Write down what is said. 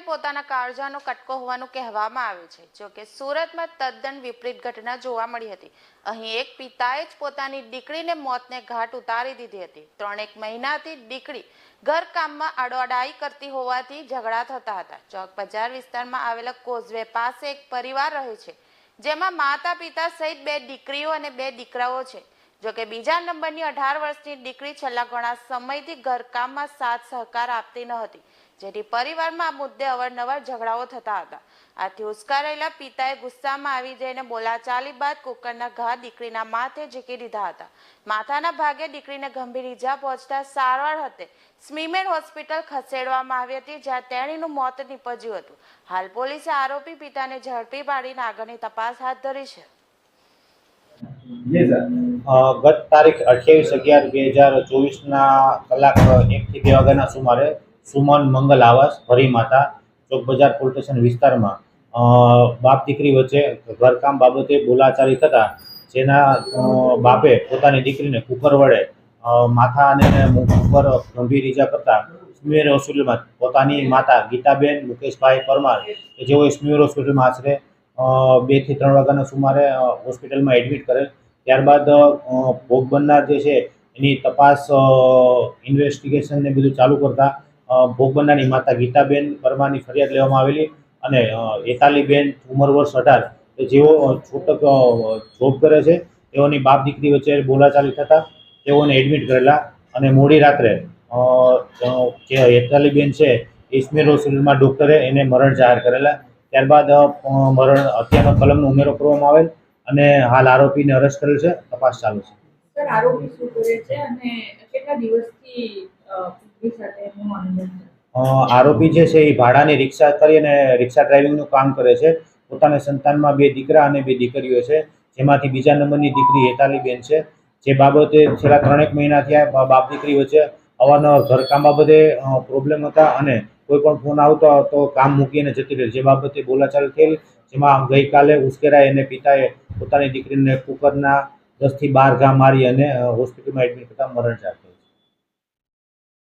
પોતાના કાળજાનો કટકો હોવાનું કહેવામાં આવે છે. જો કે સુરતમાં તદ્દન વિપરીત ઘટના જોવા મળી હતી. અહીં એક પિતાએ જ પોતાની દીકરીને મોતને ઘાટ ઉતારી દીધી હતી. ત્રણેક મહિનાથી દીકરી ઘરકામમાં અડોડાઈ કરતી હોવાથી ઝઘડા થતા હતા. ચોક બજાર વિસ્તારમાં આવેલા કોઝવે પાસે એક પરિવાર રહે છે, જેમાં માતા પિતા સહિત બે દીકરીઓ અને બે દીકરાઓ છે. જો કે બીજા નંબરની અઢાર વર્ષની દીકરી છેલ્લા ઘણા સમયથી ઘરકામમાં સાથ સહકાર આપતી ન હતી, જેથી પરિવારમાં આ મુદ્દે અવારનવાર ઝઘડાઓ થતા હતા. આથી ઉશ્કારાયેલા પિતાએ ગુસ્સામાં આવી જઈને બોલાચાલી બાદ કુકરના ઘા દીકરીના માથે ઝીકી દીધા હતા. માથાના ભાગે દીકરીને ગંભીર ઈજા પહોંચતા સારવાર હતે સ્મીમેન હોસ્પિટલ ખસેડવામાં આવી હતી, જ્યાં તેણીનું મોત નીપજ્યું હતું. હાલ પોલીસે આરોપી પિતાને ઝડપી પાડીને આગળની તપાસ હાથ ધરી છે. ગત તારીખ અઠ્યાવીસ અગિયાર બે હજાર ચોવીસના કલાક એકથી બે વાગ્યાના સુમારે સુમન મંગલ આવાસ, ભરી માતા, ચોક બજાર પોલીસ સ્ટેશન વિસ્તારમાં બાપ દીકરી વચ્ચે ઘરકામ બાબતે બોલાચાલી થતા જેના બાપે પોતાની દીકરીને કુકર વડે માથા અને મુખ ઉપર ગંભીર ઈજા કરતા સ્મીર હોસ્પિટલમાં પોતાની માતા ગીતાબેન મુકેશભાઈ પરમાર, કે જેઓ સ્મીર હોસ્પિટલમાં આશરે બેથી ત્રણ વાગ્યાના સુમારે હોસ્પિટલમાં એડમિટ કરેલ ત્યારબાદ ભોગ બનનાર જે છે, એની તપાસ ઇન્વેસ્ટિગેશન ને બધું ચાલુ કરતા ભોગ બનનારની માતા ગીતાબેન પરમારની ફરિયાદ લેવામાં આવેલી અને એતાલીબેન ઉંમર વર્ષ અઢાર. જેઓ છૂટક જોબ કરે છે, તેઓની બાપ દીકરી વચ્ચે બોલાચાલી થતાં, તેઓને એડમિટ કરેલા અને મોડી રાત્રે જે એતાલીબેન છે, ઇસ્મીર હોસ્પિટલમાં ડૉક્ટરે એને મરણ જાહેર કરેલા. ત્યારબાદ મરણ હત્યાનો કલમનો ઉમેરો કરવામાં આવેલ. અને હાલ આરોપીને અરેસ્ટ કરેલ છે. તપાસ ચાલુ છે. સર આરોપી શું કરે છે અને કેટલા દિવસથી સાથે એનું અનુબંધ છે? અ, આરોપી જે છે એ ભાડાની રિક્ષા કરી અને રિક્ષા ડ્રાઇવિંગનું કામ કરે છે. પોતાના સંતાનમાં બે દીકરા અને બે દીકરીઓ છે. જેમાંથી બીજા નંબરની દીકરી હેતાલીબેન છે. જે બાબતે છેલ્લા ત્રણેક મહિના થયા બાપ દીકરી વચ્ચે અવારનવાર ઘરકામ બાબતે પ્રોબ્લેમ હતા અને કોઈ પણ ફોન આવતો તો કામ મૂકીને જતી રહી. જે બાબતે બોલાચાલ થયેલ જેમાં ગઈકાલે ઉશ્કેરાય એને પિતાએ પોતાની દીકરીને કુકરના દસથી બાર ઘા મારી અને હોસ્પિટલમાં એડમિટ કરતા મરણ જાહેર